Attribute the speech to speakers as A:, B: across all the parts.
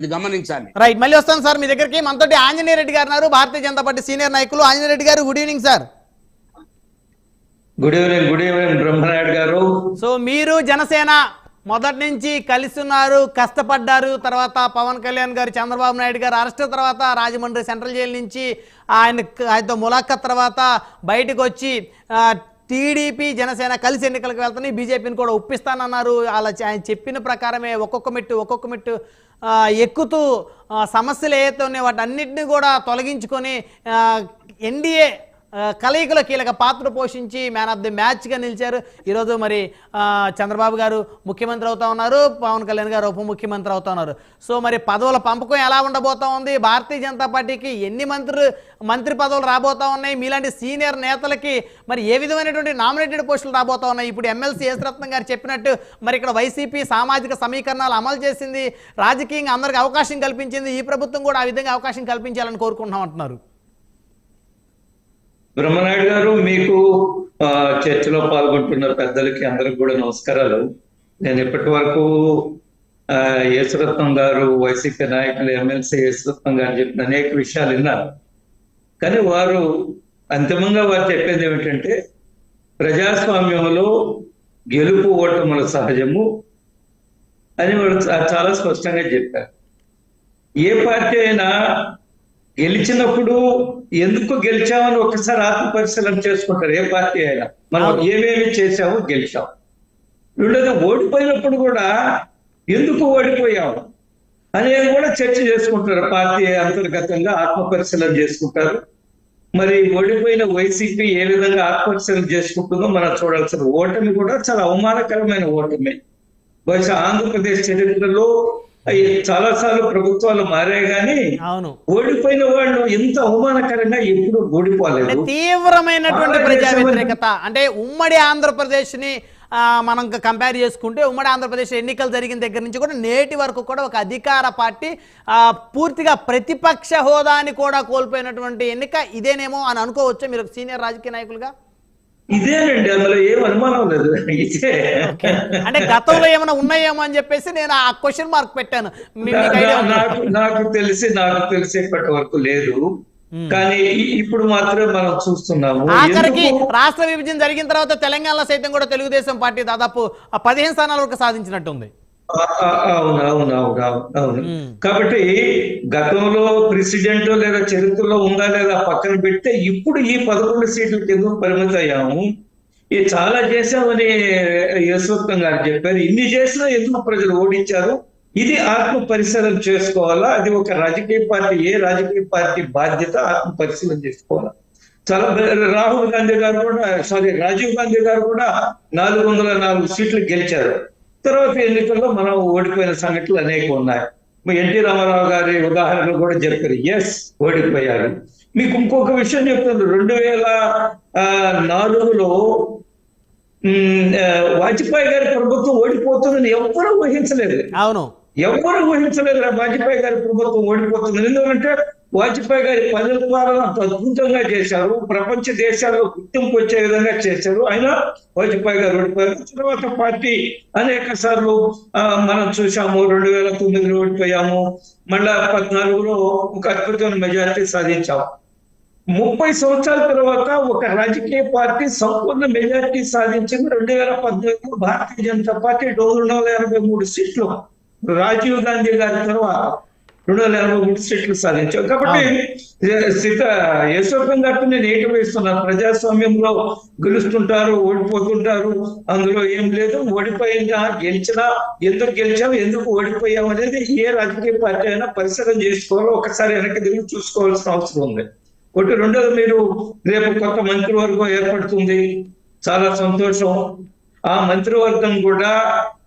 A: ఇది గమనించాలి.
B: రైట్ మళ్ళీ వస్తాను సార్ మీ దగ్గరికి. మనతోటి ఆంజనేయ రెడ్డి గారు ఉన్నారు. భారతీయ జనతా పార్టీ సీనియర్ నాయకులు. ఆంజనేయ రెడ్డి గారు good evening sir
C: good evening good evening Brahmanaidu గారు.
B: సో మీరు జనసేన మొదటి నుంచి కలిసి ఉన్నారు కష్టపడ్డారు తర్వాత పవన్ కళ్యాణ్ గారు చంద్రబాబు నాయుడు గారు అరెస్ట్ తర్వాత రాజమండ్రి సెంట్రల్ జైలు నుంచి ఆయన ఆయనతో ములాఖత్ తర్వాత బయటకు వచ్చి టీడీపీ జనసేన కలిసి ఎన్నికలకు వెళ్తున్నాయి బీజేపీని కూడా ఒప్పిస్తానన్నారు. అలా ఆయన చెప్పిన ప్రకారమే ఒక్కొక్క మెట్టు ఒక్కొక్క మెట్టు ఎక్కుతూ సమస్యలు ఏవైతే ఉన్నాయో వాటి అన్నింటినీ కూడా తొలగించుకొని ఎన్డీఏ కలయికలో కీలక పాత్ర పోషించి మ్యాన్ ఆఫ్ ది మ్యాచ్గా నిలిచారు. ఈరోజు మరి చంద్రబాబు గారు ముఖ్యమంత్రి అవుతా ఉన్నారు పవన్ కళ్యాణ్ గారు ఉప ముఖ్యమంత్రి అవుతా ఉన్నారు. సో మరి పదవుల పంపకం ఎలా ఉండబోతా ఉంది? భారతీయ జనతా పార్టీకి ఎన్ని మంత్రులు మంత్రి పదవులు రాబోతా ఉన్నాయి? మీలాంటి సీనియర్ నేతలకి మరి ఏ విధమైనటువంటి నామినేటెడ్ పోస్టులు రాబోతా ఉన్నాయి? ఇప్పుడు ఎమ్మెల్సీ యేసరత్నం గారు చెప్పినట్టు మరి ఇక్కడ వైసీపీ సామాజిక సమీకరణాలు అమలు చేసింది రాజకీయంగా అందరికి అవకాశం కల్పించింది ఈ ప్రభుత్వం కూడా ఆ విధంగా అవకాశం కల్పించాలని కోరుకుంటున్నాం అంటున్నారు.
C: బ్రహ్మనాయుడు గారు మీకు ఆ, చర్చలో పాల్గొంటున్న పెద్దలకి అందరికి కూడా నమస్కారాలు. నేను ఇప్పటి వరకు యేసురత్నం గారు వైసీపీ నాయకులు ఎమ్మెల్సీ యేసురత్నం గారు చెప్పిన అనేక విషయాలు విన్నారు. కానీ వారు అంతిమంగా వారు చెప్పేది ఏమిటంటే ప్రజాస్వామ్యంలో గెలుపు ఓటముల సహజము అని వాళ్ళు చాలా స్పష్టంగా చెప్పారు. ఏ పార్టీ అయినా గెలిచినప్పుడు ఎందుకు గెలిచామని ఒకసారి ఆత్మ పరిశీలన చేసుకుంటారు ఏ పార్టీ అయినా. మనం ఏమేమి చేశామో గెలిచాం. రెండోది ఓడిపోయినప్పుడు కూడా ఎందుకు ఓడిపోయాము అనేది కూడా చర్చ చేసుకుంటారు. పార్టీ అంతర్గతంగా ఆత్మ పరిశీలన చేసుకుంటారు. మరి ఓడిపోయిన వైసీపీ ఏ విధంగా ఆత్మ పరిశీలన చేసుకుంటుందో మనం చూడాల్సిన ఓటమి కూడా చాలా అవమానకరమైన ఓటమి. బహుశా ఆంధ్రప్రదేశ్ చరిత్రలో చాలా సార్లు ప్రభుత్వాలు మారాయి కానీ
B: అవును.
C: ఓడిపోయిన వాళ్ళు ఎంత అవమానకరంగా ఎప్పుడు ఓడిపోలేదు.
B: తీవ్రమైనటువంటి ప్రజా వ్యతిరేకత అంటే ఉమ్మడి ఆంధ్రప్రదేశ్ని ఆ, మనం కంపేర్ చేసుకుంటే ఉమ్మడి ఆంధ్రప్రదేశ్ ఎన్నికలు జరిగిన దగ్గర నుంచి కూడా నేటి వరకు కూడా ఒక అధికార పార్టీ ఆ, పూర్తిగా ప్రతిపక్ష హోదాని కూడా కోల్పోయినటువంటి ఎన్నిక ఇదేనేమో అని అనుకోవచ్చా మీరు సీనియర్ రాజకీయ నాయకులుగా?
C: ఇదేనండి అందులో ఏం అనుమానం లేదు.
B: అంటే గతంలో ఏమైనా ఉన్నాయేమో అని చెప్పేసి నేను ఆ క్వశ్చన్ మార్క్ పెట్టాను?
C: నాకు నాకు తెలిసి నాకు తెలిసి ఇప్పటి వరకు లేదు. కానీ ఇప్పుడు మాత్రమే మనం చూస్తున్నాము.
B: ఆఖరికి? రాష్ట్ర విభజన జరిగిన తర్వాత తెలంగాణలో సైతం కూడా తెలుగుదేశం పార్టీ దాదాపు పదిహేను స్థానాల వరకు సాధించినట్టుంది.
C: అవును అవును అవును అవును. కాబట్టి గతంలో ప్రెసిడెంట్ లేదా చరిత్రలో ఉందా లేదా పక్కన పెడితే ఇప్పుడు ఈ పదకొండు సీట్లకు ఎందుకు పరిమితం అయ్యాము. ఇది చాలా చేశామని యశ్వంతం గారు చెప్పారు. ఇన్ని చేసినా ఎందుకు ప్రజలు ఓడించారు? ఇది ఆత్మ పరిశీలన చేసుకోవాలా? అది ఒక రాజకీయ పార్టీ ఏ రాజకీయ పార్టీ బాధ్యత ఆత్మ పరిశీలన చేసుకోవాలా? చాలా రాహుల్ గాంధీ గారు కూడా సారీ రాజీవ్ గాంధీ గారు కూడా నాలుగు వందల నాలుగు సీట్లు గెలిచారు. తర్వాత ఎన్నికల్లో మనం ఓడిపోయిన సంఘటనలు అనేక ఉన్నాయి. మీ ఎన్టీ రామారావు గారి ఉదాహరణలు కూడా చెప్పారు. ఎస్ ఓడిపోయారు. మీకు ఇంకొక విషయం చెప్తాను. రెండు వేల ఆ, నాలుగులో వాజ్పేయి గారి ప్రభుత్వం ఓడిపోతుందని ఎవరూ ఊహించలేదు.
B: అవును.
C: ఎవరు ఊహించలేదు వాజ్పేయి గారి ప్రభుత్వం ఓడిపోతుంది. ఎందుకంటే వాజ్పేయి గారి పరిపాలన అంత అద్భుతంగా చేశారు. ప్రపంచ దేశాల్లో గుర్తింపు వచ్చే విధంగా చేశారు. అయినా వాజ్పేయి గారు ఓడిపోయారు. తర్వాత పార్టీ అనేక సార్లు మనం చూసాము రెండు వేల తొమ్మిదిలో ఓడిపోయాము. మళ్ళా పద్నాలుగులో ఒక అద్భుతమైన మెజారిటీ సాధించాము ముప్పై సంవత్సరాల తర్వాత ఒక రాజకీయ పార్టీ సంపూర్ణ మెజారిటీ సాధించింది రెండు వేల పద్నాలుగులో భారతీయ జనతా పార్టీ. రెండు వందల ఎనభై మూడు సీట్లు రాజీవ్ గాంధీ గారి తర్వాత రెండు వందల ఎనభై మూడు సీట్లు సాధించాం కాబట్టి సీత యశ్వతం గారితో నేను ఏటి వేస్తున్నాను ప్రజాస్వామ్యంలో గెలుస్తుంటారు ఓడిపోతుంటారు అందులో ఏం లేదు. ఓడిపోయినా గెలిచినా ఎందుకు గెలిచాం ఎందుకు ఓడిపోయాం అనేది ఏ రాజకీయ పార్టీ అయినా పరిశీలన చేసుకోవాలి. ఒకసారి వెనక్కి తిరిగి చూసుకోవాల్సిన అవసరం ఉంది. ఒకటి రెండోది మీరు రేపు కొత్త మంత్రివర్గం ఏర్పడుతుంది. చాలా సంతోషం. ఆ మంత్రివర్గం కూడా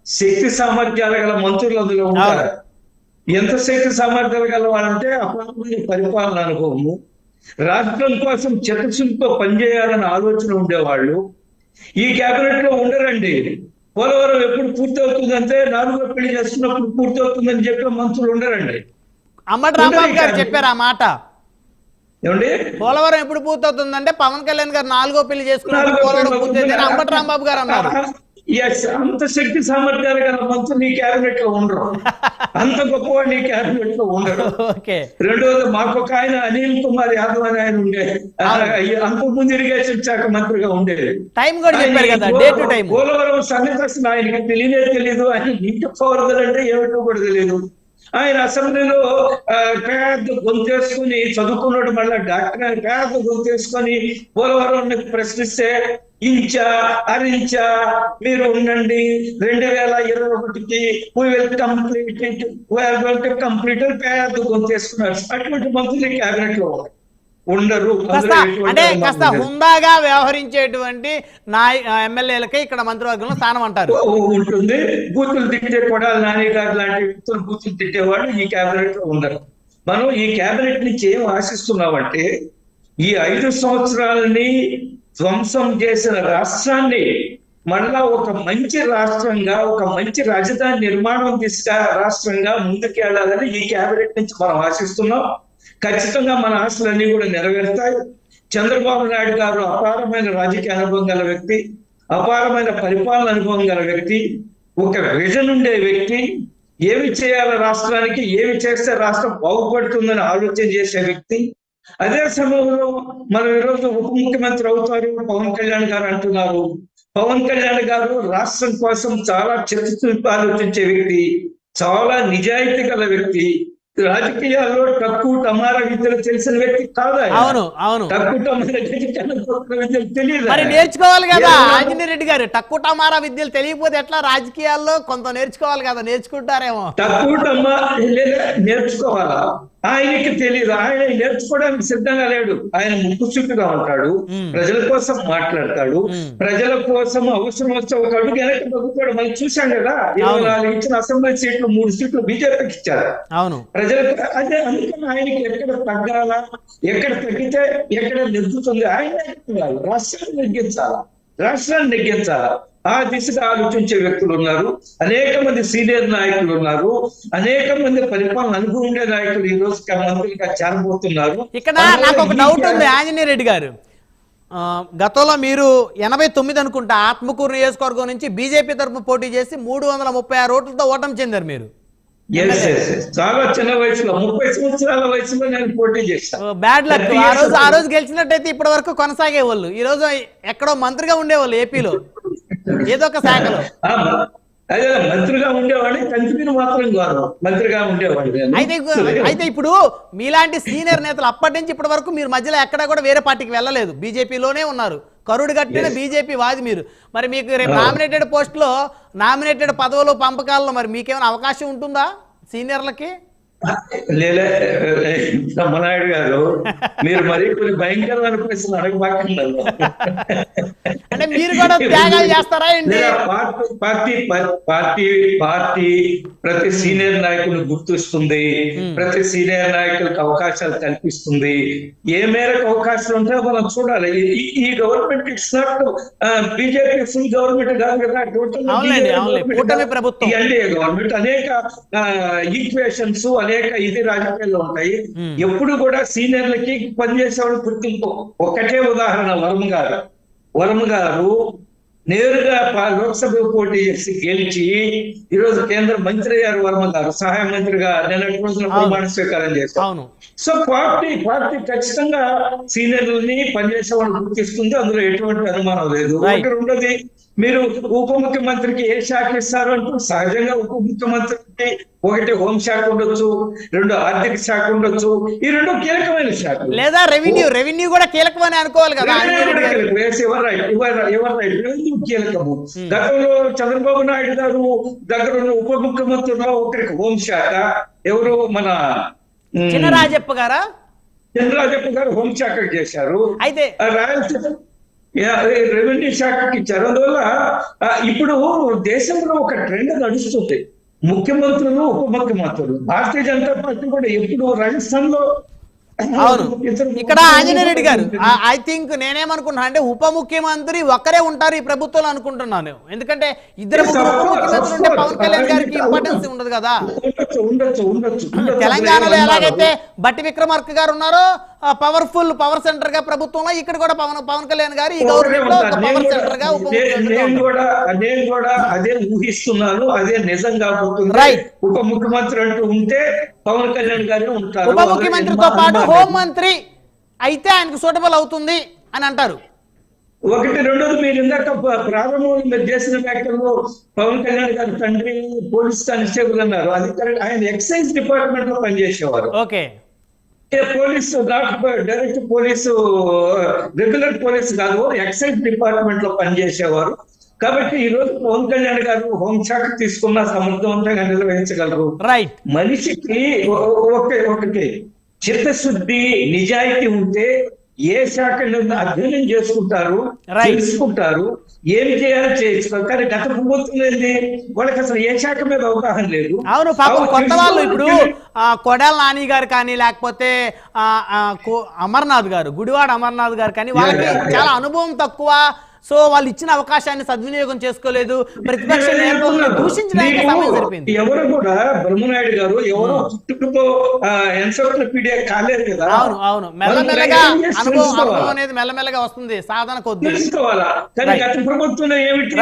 C: శక్తి సామర్థ్యాలు గల మంత్రులు అందులో ఉంటారు. ఎంత శక్తి సామర్థ్యాలు గల వాళ్ళంటే అప్పుడు పరిపాలన అనుభవము. రాష్ట్రం కోసం చిత్తశుద్ధితో పనిచేయాలని ఆలోచన ఉండేవాళ్ళు. ఈ కేబినెట్లో ఉండరండి. పోలవరం ఎప్పుడు పూర్తి అవుతుందంటే నాలుగో పెళ్ళి చేస్తున్నప్పుడు పూర్తి అవుతుందని చెప్పే మంత్రులు ఉండరండి.
B: గారు చెప్పారు ఆ మాట.
C: ఏమండి?
B: పోలవరం ఎప్పుడు పూర్తవుతుందంటే పవన్ కళ్యాణ్ గారు నాలుగో
C: పెళ్ళి
B: పోలవరం
C: అవుతుందా?
B: అంబటి రాంబాబు గారు అన్నారు.
C: అంత శక్తి సామర్థ్యాలు గల మంత్రులు నీ క్యాబినెట్లో ఉండరు. అంత గొప్పవాడు నీ క్యాబినెట్లో ఉండరు రెండోది మాకు ఒక ఆయన అనిల్ కుమార్ యాదవ్ అని ఆయన ఉండే. అంతకుముందు ఇరిగేషన్ శాఖ మంత్రిగా ఉండేది పోలవరం అసలు ఆయనకి తెలియనే తెలియదు ఆయన నీటి పవర్ అంటే ఏమిటో కూడా తెలియదు ఆయన అసెంబ్లీలో ఆ, పెద్ద గొంతేసుకుని చదువుకున్నాడు. మళ్ళీ డాక్టర్ పెద్ద గొంతేసుకొని పోలవరం ప్రశ్నిస్తే ఇంచా అరించా మీరు ఉండండి. రెండు వేల ఇరవై ఒకటికి వీ విల్ కంప్లీట్ కంప్లీట్ పెద్ద గొంతేసుకున్నారు అటువంటి మంత్రులు క్యాబినెట్లో ఉండరు.
B: అంటే కాస్త. హుందాగా వ్యవహరించేటువంటి నాయ ఎమ్మెల్యేలకే ఇక్కడ మంత్రివర్గంలో స్థానం అంటారు.
C: ఉంటుంది. బూతులు తిట్టే కొడాలి నాని గారు లాంటి వ్యక్తులు బూతులు తిట్టేవాళ్ళు ఈ కేబినెట్లో ఉండరు. మనం ఈ కేబినెట్ నుంచి ఏం ఆశిస్తున్నామంటే ఈ ఐదు సంవత్సరాలని ధ్వంసం చేసిన రాష్ట్రాన్ని మళ్ళా ఒక మంచి రాష్ట్రంగా ఒక మంచి రాజధాని నిర్మాణం దిశగా రాష్ట్రంగా ముందుకెళ్ళాలని ఈ క్యాబినెట్ నుంచి మనం ఆశిస్తున్నాం. ఖచ్చితంగా మన ఆశలన్నీ కూడా నెరవేరుతాయి. చంద్రబాబు నాయుడు గారు అపారమైన రాజకీయ అనుభవం గల వ్యక్తి అపారమైన పరిపాలన అనుభవం గల వ్యక్తి ఒక విజన్ ఉండే వ్యక్తి. ఏమి చేయాలి రాష్ట్రానికి ఏమి చేస్తే రాష్ట్రం బాగుపడుతుందని ఆలోచన చేసే వ్యక్తి. అదే సమయంలో మనం ఈరోజు ఉప ముఖ్యమంత్రి అవుతారు. పవన్ కళ్యాణ్ గారు అంటున్నారు. పవన్ కళ్యాణ్ గారు రాష్ట్రం కోసం చాలా చిత్తశుద్ధి ఆలోచించే వ్యక్తి చాలా నిజాయితీ గల వ్యక్తి. రాజకీయాల్లో తక్కువ టమారా విద్యలు తెలిసిన వ్యక్తి కాదు.
B: అవును అవును.
C: తక్కువ టమారా విద్యలు తెలియదు?
B: మరి. నేర్చుకోవాలి కదా ఆంజనేయ రెడ్డి గారు. తక్కువ టమారా విద్యలు తెలియకపోతే ఎట్లా రాజకీయాల్లో కొంత నేర్చుకోవాలి కదా నేర్చుకుంటారేమో.
C: తక్కువ లేదా నేర్చుకోవాలా? ఆయనకి తెలియదు ఆయన నేర్చుకోవడానికి సిద్ధంగా లేడు. ఆయన ముక్కుచుట్టుగా ఉంటాడు.
B: మ్మ్.
C: ప్రజల కోసం మాట్లాడతాడు. ప్రజల కోసం అవసరం వస్తే ఒక అడుగు వెనక్కి తగ్గుతాడు మనం చూసాం కదా ఇరవై. నాలుగు ఇచ్చిన అసెంబ్లీ సీట్లు మూడు సీట్లు బీజేపీకి ఇచ్చారు.
B: అవును.
C: ప్రజలకు అదే అందుకని ఆయనకి ఎక్కడ తగ్గాల? ఎక్కడ తగ్గితే ఎక్కడ నెగ్గుతుంది? ఆయన రాష్ట్రాన్ని నెగ్గించాలా? రాష్ట్రాన్ని నెగ్గించాలా? ఆ దిశగా ఆలోచించే వ్యక్తులు ఉన్నారు. అనేక మంది సీనియర్ నాయకులు ఉన్నారు. అనేక మంది పరిపాలన అనుభవం ఉండే నాయకులు ఈ రోజు మంత్రులుగా చేరబోతున్నారు.
B: ఇక్కడ నాకు ఒక డౌట్ ఉంది ఆంజనేయ రెడ్డి గారు. గతంలో మీరు ఎనభై తొమ్మిది అనుకుంటా ఆత్మకూరు నియోజకవర్గం నుంచి బీజేపీ తరఫున పోటీ చేసి మూడు వందల ముప్పై ఆరు ఓట్లతో ఓటమి చెందారు మీరు.
C: చాలా చిన్న వయసులో ముప్పై సంవత్సరాల వయసులో నేను పోటీ చేశాను
B: బ్యాడ్ లక్
C: Thirty
B: ఆ రోజు ఆ. రోజు గెలిచినట్టయితే ఇప్పటి వరకు కొనసాగేవాళ్ళు. ఈ రోజు ఎక్కడో మంత్రిగా ఉండేవాళ్ళు ఏపీలో. ఏదో ఒక శాఖలో.
C: అదే మంత్రిగా ఉండేవాడిని కంటిన్యూ మాత్రం కాదు. మంత్రిగా ఉండేవాడిని.
B: అయితే అయితే ఇప్పుడు మీలాంటి సీనియర్ నేతలు అప్పటి నుంచి ఇప్పటి వరకు మీరు మధ్యలో ఎక్కడా కూడా వేరే పార్టీకి వెళ్ళలేదు. బీజేపీలోనే ఉన్నారు. కరుడు కట్టిన బీజేపీ వాది మీరు. మరి మీకు రేపు నామినేటెడ్ పోస్టులో నామినేటెడ్ పదవులు పంపకాల్లో మరి మీకేమైనా అవకాశం ఉంటుందా సీనియర్లకి?
C: లేలే గారు మీరు మరి కొన్ని భయంకరమైన ప్రశ్నలు అడగబాకండి
B: అంటే మీరు కూడా త్యాగాలు చేస్తారా ఏంటి?
C: పార్టీ పార్టీ పార్టీ ప్రతి సీనియర్ నాయకుడిని గుర్తిస్తుంది ప్రతి సీనియర్ నాయకులకు అవకాశాలు కల్పిస్తుంది. ఏ మేరకు అవకాశాలు ఉంటాయో మనం చూడాలి. ఈ- government it's not BJP full government కాదు కదా టోటల్
B: ప్రభుత్వం.
C: ఎన్డీఏ గవర్నమెంట్ అనేక ఈక్వేషన్స్ అనేక ఇది రాజకీయాల్లో ఉంటాయి. ఎప్పుడు కూడా సీనియర్లకి పనిచేసేవాడు గుర్తింపు. ఒకటే ఉదాహరణ వరుణ్ గారు వరుణ్ గారు నేరుగా లోక్సభ పోటీ చేసి గెలిచి ఈ రోజు కేంద్ర మంత్రి గారు వర్మ గారు సహాయ మంత్రిగా నిన్నటి రోజున ప్రమాణ స్వీకారం చేశారు. సో పార్టీ పార్టీ ఖచ్చితంగా సీనియర్లని పనిచేసే వాళ్ళు గుర్తిస్తుంది అందులో ఎటువంటి అనుమానం లేదు. ఒకటి రెండోది మీరు ఉప ముఖ్యమంత్రికి ఏ శాఖ ఇస్తారు అంటూ సహజంగా ఉప ముఖ్యమంత్రికి ఒకటి హోంశాఖ ఉండొచ్చు రెండు ఆర్థిక శాఖ ఉండొచ్చు ఈ రెండు కీలకమైన శాఖలు.
B: లేదా రెవెన్యూ రెవెన్యూ కూడా కీలకమని అనుకోవాలి కదా.
C: రెవెన్యూ కీలకము. గతంలో చంద్రబాబు నాయుడు గారు దగ్గర ఉన్న ఉప ముఖ్యమంత్రిలో ఒకరికి హోంశాఖ ఎవరు మన ఉమ్,
B: చిన్న రాజప్ప గారా?
C: చంద్రరాజప్ప గారు హోంశాఖ చేశారు.
B: అయితే
C: రాయలసీమ రెవెన్యూ శాఖకి ఇచ్చారు. అందువల్ల ఇప్పుడు దేశంలో ఒక ట్రెండ్ నడుస్తుంది. ముఖ్యమంత్రులు ఉప ముఖ్యమంత్రులు. భారతీయ జనతా పార్టీ కూడా ఎప్పుడు రాజస్థాన్లో
B: అవును ఇక్కడ ఆంజనేయ రెడ్డి గారు ఐ థింక్ నేనేమనుకుంటున్నా అంటే ఉప ముఖ్యమంత్రి ఒక్కరే ఉంటారు ఈ ప్రభుత్వంలో అనుకుంటున్నాను ఎందుకంటే ఇద్దరు ఉంటే. పవన్ కళ్యాణ్ గారికి ఇంపార్టెన్స్ ఉండదు కదా. తెలంగాణలో ఎలాగైతే బట్టి విక్రమార్క గారు ఉన్నారో పవర్ఫుల్ పవర్ సెంటర్గా ప్రభుత్వంలో ఇక్కడ కూడా పవన్ పవన్ కళ్యాణ్ గారు ఈ
C: గవర్నమెంట్లో.
B: పవర్
C: సెంటర్గా నేను-. కూడా నేను కూడా అదే ఊహిస్తున్నాను అదే నిజం కాబోతుంది. ఉప ముఖ్యమంత్రి అంటూ ఉంటే పవన్ కళ్యాణ్ గారు ఉంటారు.
B: ఉప ముఖ్యమంత్రితో పాటు
C: మా-
B: హోంమంత్రి అయితే ఆయనకు సూటబుల్ అవుతుంది అని అంటారు.
C: ఒకటి రెండోది మీరు ఇందాక ప్రారంభంలో మీరు చేసిన వ్యాఖ్యల్లో పవన్ కళ్యాణ్ గారి తండ్రి పోలీస్ కానిస్టేబుల్ అన్నారు. అది ఆయన ఎక్సైజ్ డిపార్ట్మెంట్లో పనిచేసేవారు.
B: Okay.
C: Police direct police regular police కాదు ఎక్సైజ్ డిపార్ట్మెంట్లో పనిచేసేవారు. కాబట్టి ఈ రోజు పవన్ కళ్యాణ్ గారు హోంశాఖ తీసుకున్న సమర్థవంతంగా నిర్వహించగలరు.
B: రైట్
C: మనిషికి ఒకటి చిత్తశుద్ధి నిజాయితీ ఉంటే ఏ శాఖను అధ్యయనం చేసుకుంటారు. తెలుసుకుంటారు ఏం చేయాలో చేయొచ్చు కానీ గత ప్రభుత్వం ఏంది? వాళ్ళకి అసలు ఏ శాఖ మీద అవగాహన లేదు.
B: అవును పాపం కొత్త వాళ్ళు ఇప్పుడు కొడాల నాని గారు కానీ లేకపోతే ఆ, ఆ, కో- అమర్నాథ్ గారు గుడివాడ అమర్నాథ్ గారు కానీ వాళ్ళకి చాలా అనుభవం తక్కువ. సో వాళ్ళు ఇచ్చిన అవకాశాన్ని సద్వినియోగం చేసుకోలేదు. ప్రతిపక్ష నేతలను దూషించడానికి
C: మీకు
B: సమయం సరిపోయింది.
C: ఎవరు కూడా బ్రహ్మనాయుడు గారు ఎవరో ఎన్సైక్లోపీడియా కాలేదు కదా.
B: అవును అవును. మెల్లమెల్లగా అనుభవం అనుభవం అనేది మెల్లమెల్లగా వస్తుంది. సాధన కొద్ది
C: తెలుసుకోవాలా? కానీ. గత ప్రభుత్వంలో ఏమిటి